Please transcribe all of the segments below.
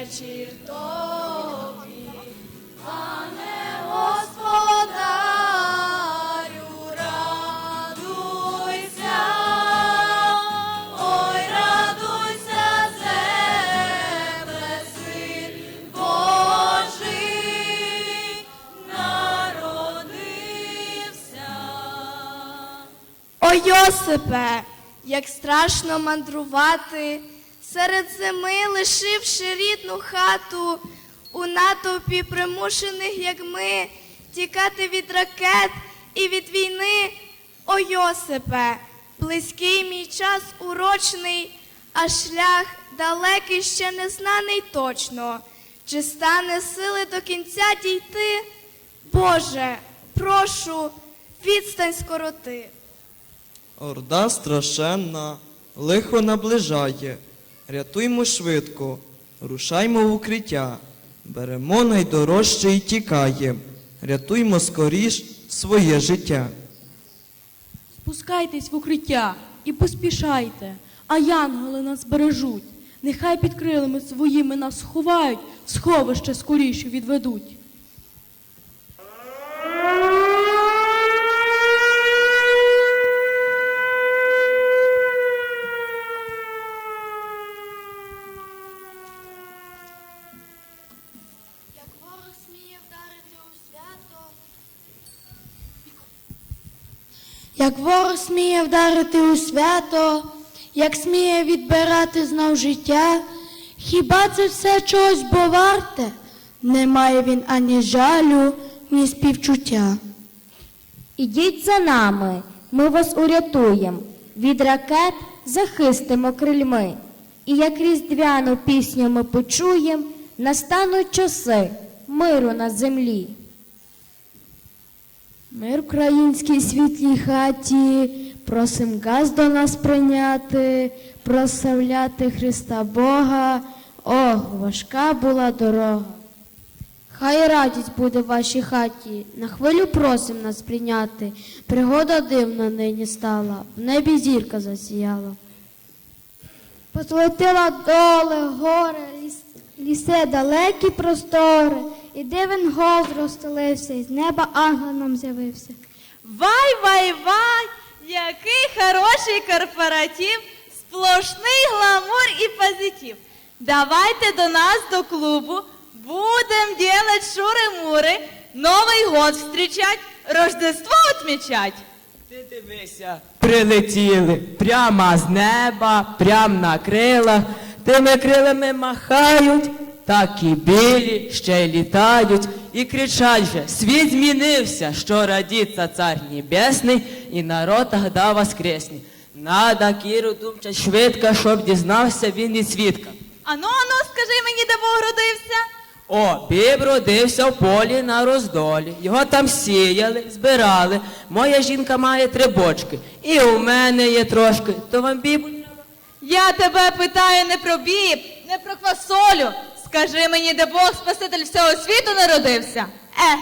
вечір тобі, пане господарю, радуйся, ой, радуйся, земле, син Божий народився. О Йосипе, як страшно мандрувати, серед зими лишивши рідну хату, у натовпі примушених, як ми, тікати від ракет і від війни. О Йосипе, близький мій час урочний, а шлях далекий ще не знаний точно. Чи стане сили до кінця дійти? Боже, прошу, відстань скороти. Орда страшенна, лихо наближає. Рятуймо швидко, рушаймо в укриття. Беремо найдорожче і тікає. Рятуймо скоріш своє життя. Спускайтесь в укриття і поспішайте, а янголи нас бережуть. Нехай під крилами своїми нас сховають, сховище скоріше відведуть. Як ворог сміє вдарити у свято. Як ворог сміє вдарити у свято, як сміє відбирати знов життя, хіба це все чогось бо варте? Немає він ані жалю, ні співчуття. Ідіть за нами, ми вас урятуємо, від ракет захистимо крильми. І як різдвяну пісню ми почуєм, настануть часи миру на землі. Мир українській світлій хаті, просим газ до нас прийняти, прославляти Христа Бога. Ох, важка була дорога. Хай радість буде в вашій хаті, на хвилю просим нас прийняти. Пригода дивна нині стала, в небі зірка засіяла. Позлетила доле, гори, ліс, ліси, далекі простори, і дивен голос розстелився, і з неба ангел нам з'явився. Вай, вай, вай! Який хороший корпоратив, сплошний гламур і позитив. Давайте до нас до клубу, будем делать шури-мури, Новий год встречать, Рождество отмечать. Ти дивися, прилетіли прямо з неба, прямо на крилах. Тими крилами махають, так і білі ще й літають, і кричать же, світ змінився, що радіться цар небесний, і народ тогда воскресне. Надо Кіру думчать швидко, щоб дізнався він від свідка. Ану, ану, скажи мені, де Бог родився? О, біб родився в полі на роздолі. Його там сіяли, збирали. Моя жінка має три бочки. І у мене є трошки. То вам треба? Я тебе питаю не про біб, не про квасолю. Скажи мені, де Бог Спаситель всього світу народився? Е.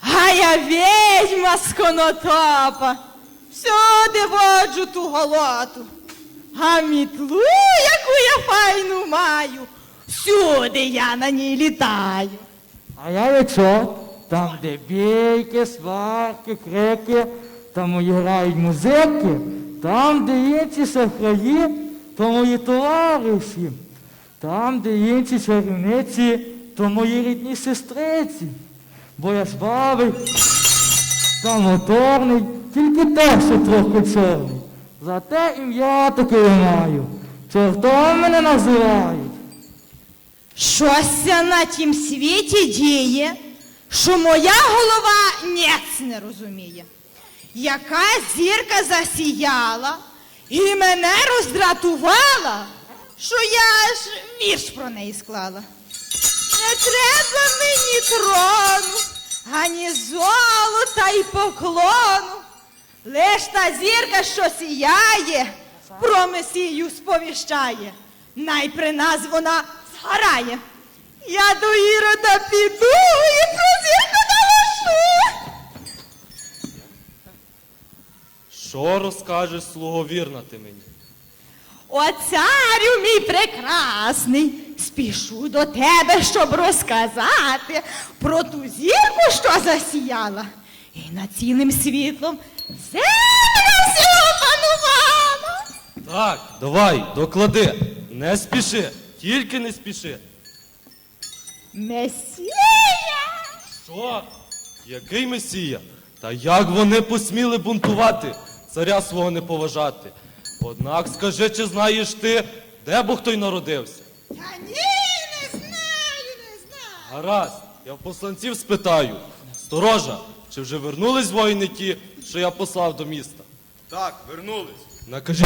А я ведьма з конотопа. Всюди воджу ту голоту. А мітлу, яку я файну маю, всюди я на ній літаю. А я від що? Там, де бійки, сварки, крики, там і грають музики, там, де інші шахраї, то мої товариші, там, де інші чарівниці, то мої рідні сестриці. Бо я слабий, та моторний, тільки те, що трохи чорний. Зате ім'я таке маю. Чортом мене називають. Щося на тім світі діє, що моя голова ніц не розуміє. Яка зірка засіяла і мене роздратувала, що я ж вірш про неї склала. Не треба мені трону, ані золота й поклону. Лиш та зірка, що сіяє, про Месію сповіщає. Най при нас вона орає. Я до Ірода піду і прозірку налишу. Що розкажеш, слуговірна ти мені? О, царю мій прекрасний, спішу до тебе, щоб розказати про ту зірку, що засіяла, і над цілим світлом землю всю опанувала. Так, давай, доклади, не спіши тільки не спіши. Месія! Що? Який месія? Та як вони посміли бунтувати, царя свого не поважати? Однак скажи, чи знаєш ти, де Бог той народився? Та ні, не знаю, не знаю. Гаразд, я в посланців спитаю. Сторожа, чи вже вернулись воїни ті, що я послав до міста? Так, вернулись. Накажи.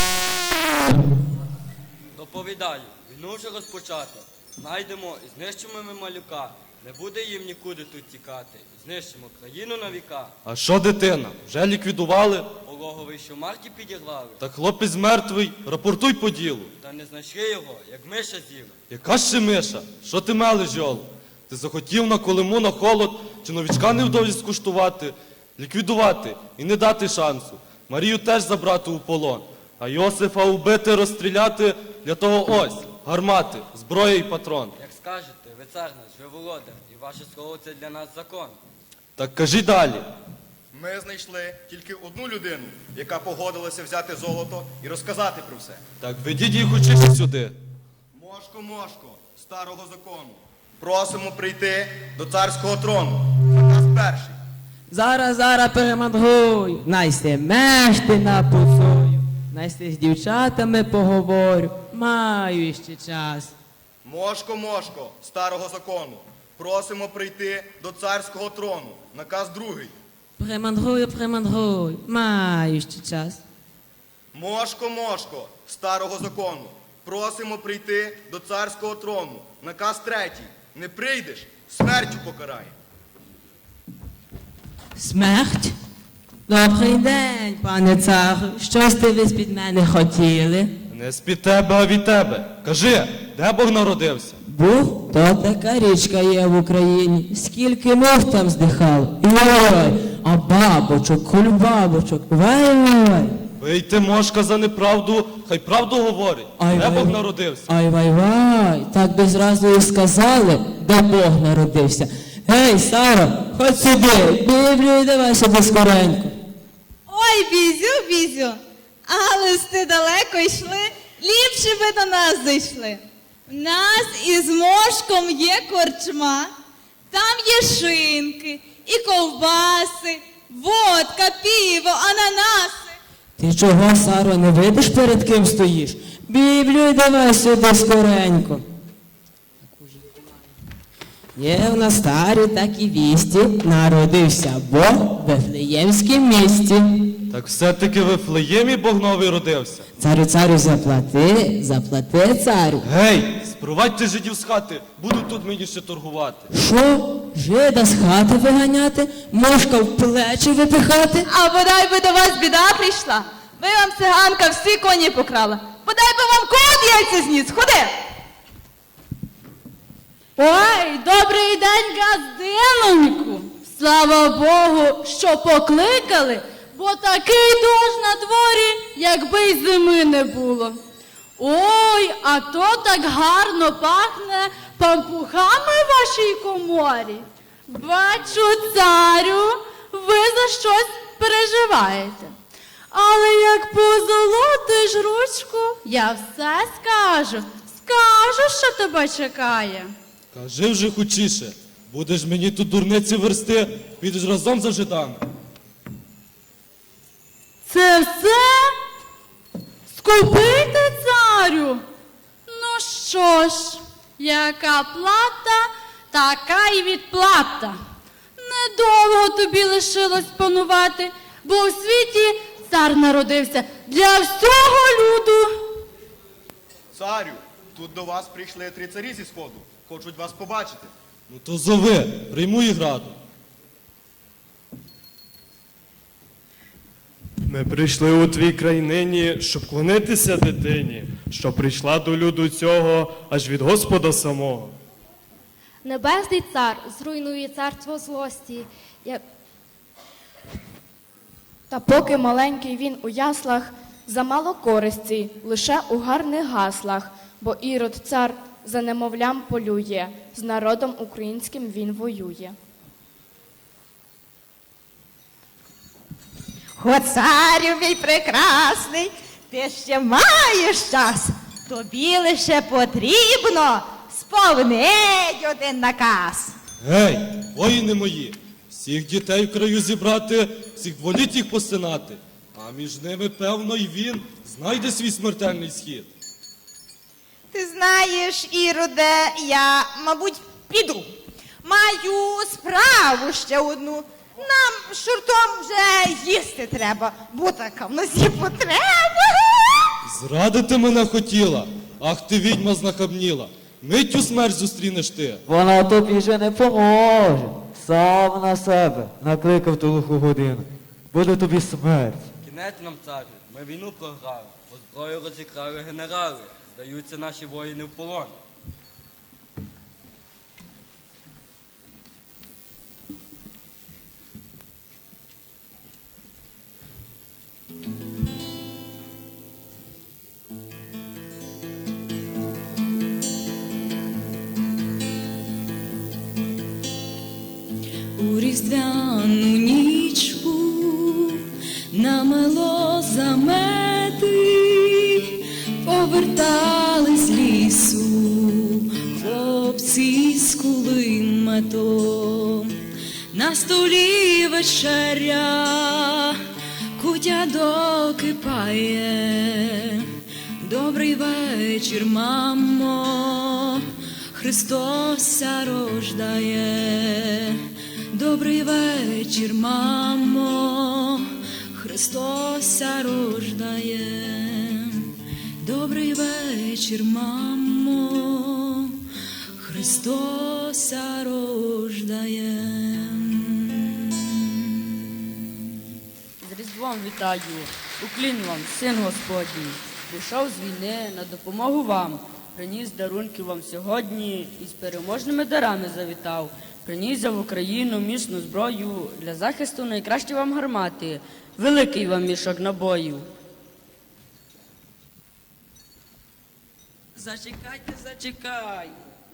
Доповідаю, війну вже розпочато. Знайдемо і знищимо ми малюка. Не буде їм нікуди тут тікати. Знищимо країну на віка. А що дитина? Вже ліквідували? Пологовий, що марки підірвали. Та хлопець мертвий, рапортуй по ділу. Та не знайшли його, як миша з'їла. Яка ще миша? Що ти мелиш, Йол? Ти захотів на колиму на холод чи новічка невдовзі скуштувати, ліквідувати і не дати шансу. Марію теж забрати у полон, а Йосифа убити, розстріляти для того ось гармати, зброя і патрон. Як скажете, ви цар наш, ви володар, і ваше слово це для нас закон. Так кажи далі. Ми знайшли тільки одну людину, яка погодилася взяти золото і розказати про все. Так ведіть їх учити сюди. Мошко, мошко, старого закону. Просимо прийти до царського трону. Наказ перший. Зараз, зараз перемангую, найсте мешти напуцую, найсте з дівчатами поговорю, маю іще час. Мошко, мошко, старого закону. Просимо прийти до царського трону. Наказ другий. Примангую, примангую, маю ще час. Мошко, мошко, старого закону. Просимо прийти до царського трону. Наказ третій. Не прийдеш, смертю покарає. Смерть? Добрий день, пане царю, щось ти ви з-під мене хотіли? Не з-під тебе, а від тебе. Кажи, де Бог народився? Був, то така річка є в Україні, скільки мов там здихало. Ой, а бабочок, кульбабочок, вай-вай. Вийти мошка за неправду, хай правду говорить. Ай, де вай, Бог народився? Ай вай вай, так би зразу і сказали, де Бог народився. Гей, Саро, ходь сюди, Біблію давай сюди скоренько. Ой, бізю, бізю, але ж ти далеко йшли, ліпше би до нас зайшли. В нас із мошком є корчма, там є шинки, і ковбаси, водка, піво, ананаси. Ти чого, Саро, не видиш, перед ким стоїш? Біблію давай сюди скоренько. Є в нас старі так і вісті, народився Бог в Вифлеємськім місті. Так все-таки в Вифлеємі Бог новий родився. Царю, царю, заплати, заплати, царю. Гей, спровадьте жидів з хати, будуть тут мені ще торгувати. Що? Жида з хати виганяти, мошка в плечі випихати? А бодай би до вас біда прийшла. Ви вам циганка всі коні покрала. Бодай би вам кот яйця зніс, ходи. Ой, добрий день, газдиноньку! Слава Богу, що покликали, бо такий дощ на дворі, якби й зими не було. Ой, а то так гарно пахне пампухами в вашій коморі. Бачу, царю, ви за щось переживаєте. Але як позолотиш ручку, я все скажу. Скажу, що тебе чекає. Кажи вже хучіше, будеш мені тут дурниці версти, підеш разом за жидами. Це все? Скупити царю? Ну що ж, яка плата, така й відплата. Недовго тобі лишилось панувати, бо у світі цар народився для всього люду. Царю, тут до вас прийшли три царі зі сходу. Хочуть вас побачити. Ну то зови, прийму і граду. Ми прийшли у твій край нині, щоб клонитися дитині, що прийшла до люду цього аж від Господа самого. Небесний цар зруйнує царство злості. Як... Та поки маленький він у яслах, замало користі, лише у гарних гаслах, бо ірод цар за немовлям полює, з народом українським він воює. О, царю мій прекрасний, ти ще маєш час. Тобі лише потрібно сповнить один наказ. Гей, воїни мої, всіх дітей в краю зібрати, всіх воліть їх посинати. А між ними, певно, й він знайде свій смертельний схід. Ти знаєш, Іроде, я, мабуть, піду. Маю справу ще одну. Нам шуртом вже їсти треба, бо така в нас є потреба. Зрадити мене хотіла, ах ти відьма знахабніла. Миттю смерть зустрінеш ти. Вона тобі вже не поможе. Сам на себе накликав ту лиху годину. Буде тобі смерть. Кінець нам царю, ми війну програли, по зброю розікрали генерали, здаються наші воїни в полон. Різдвяну нічку намело замети, повертались лісу хлопці з кулеметом. На столі вечеря, кутя докипає. Добрий вечір, мамо, Христося рождає. Добрий вечір, мамо, Христося рождає. Добрий вечір, мамо, Христося рождає. З Різдвом вітаю, уклін вам, син Господній. Прийшов з війни на допомогу вам. Приніс дарунки вам сьогодні і з переможними дарами завітав. Приніс в Україну міцну зброю для захисту найкращі вам гармати, великий вам мішок набоїв. Зачекайте, зачекайте.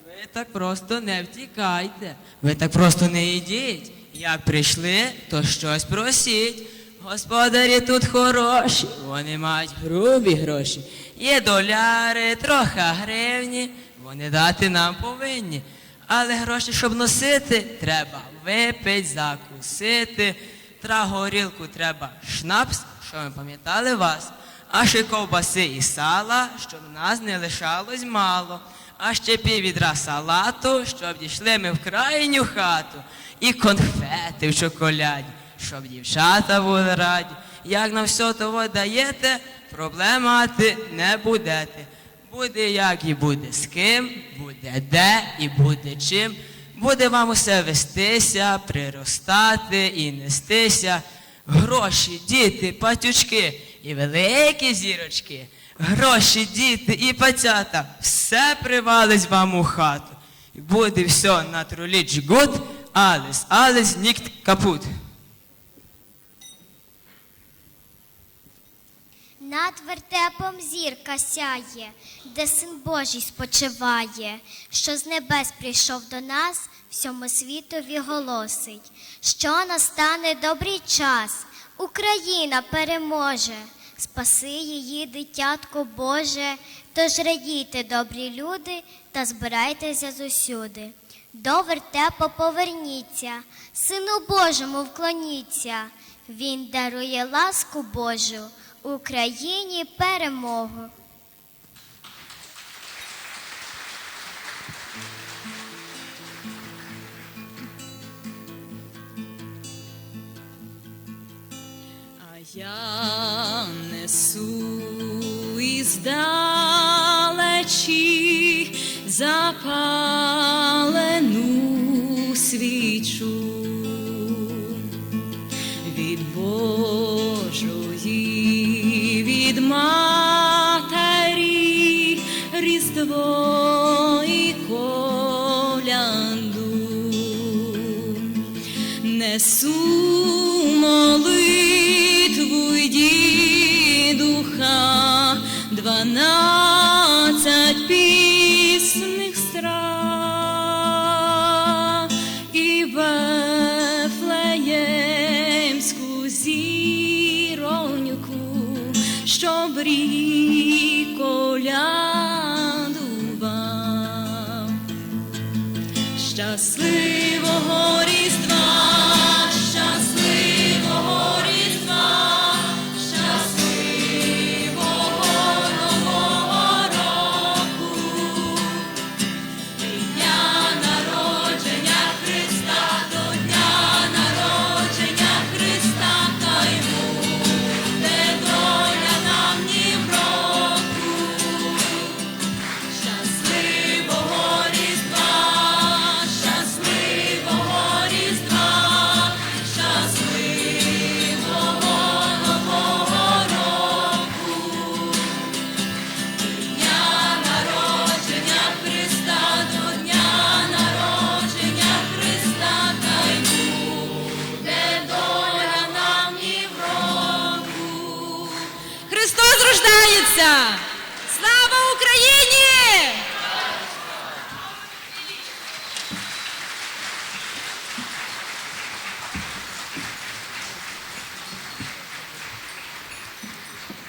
Ви так просто не втікайте. Ви так просто не йдіть. Як прийшли, то щось просіть. Господарі тут хороші, вони мають грубі гроші. Є доляри, трохи гривні, вони дати нам повинні. Але гроші, щоб носити, треба випить, закусити. Тра горілку треба шнапс, що ми пам'ятали вас. А ще ковбаси і сала, щоб нас не лишалось мало. А ще пів відра салату, щоб дійшли ми в крайню хату. І конфети в шоколяді, щоб дівчата були раді. Як нам все того даєте, проблем мати не будете. Буде як і буде з ким, буде де і буде чим. Буде вам усе вестися, приростати і нестися. Гроші, діти, патючки і великі зірочки. Гроші, діти і пацята, все привалить вам у хату. І буде все на троліч гуд, алес, алес, нікт капут. Над вертепом зірка сяє, де син Божий спочиває, що з небес прийшов до нас, всьому світові голосить, що настане добрий час, Україна переможе, спаси її, дитятко Боже, тож радійте, добрі люди, та збирайтеся зусюди. До вертепа поверніться, Сину Божому вклоніться, Він дарує ласку Божу. Україні перемогу. А я несу іздалечі запалену свічу